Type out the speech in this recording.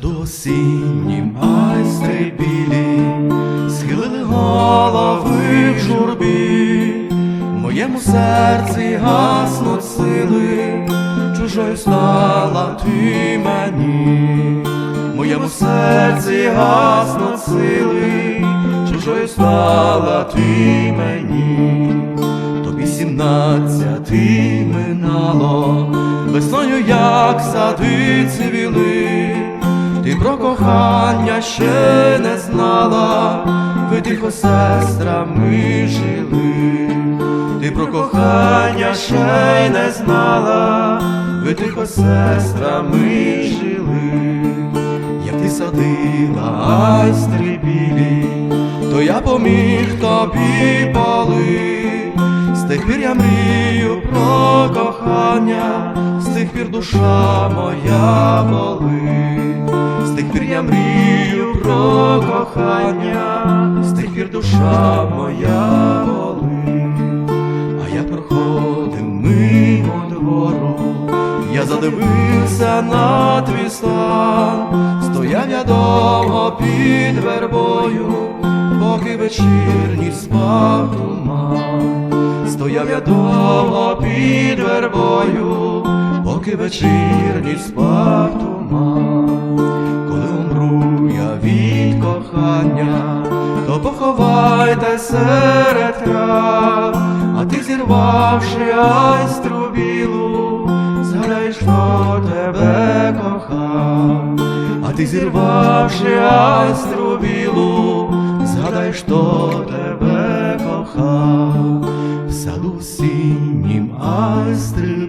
саду осіннім айстри білі, схилили голови в журбі, в моєму серці гаснуть сили, чужою стала ти мені, в моєму серці гаснуть сили, чужою стала ти мені, тобі сімнадцяти минало, весною як сади цвіли, ти про кохання ще не знала, ви тихо сестрами жили, ти про кохання ще й не знала, ви тихо сестрами жили, як ти садила айстри білі, то я поміг тобі поли. З тих пір я мрію про кохання, з тих пір душа моя мимо двору, я задивився на твій стан, стояв я довго під вербою, поки вечірній спав туман. Стояв я довго під вербою, поки вечірній спав туман. Коли умру я від кохання, то поховайте серед трав, а ти зірвавши айстру білу, згадай, що тебе кохав, а ти зірвавши айстру білу, згадай, що тебе кохав, в саду синім айстри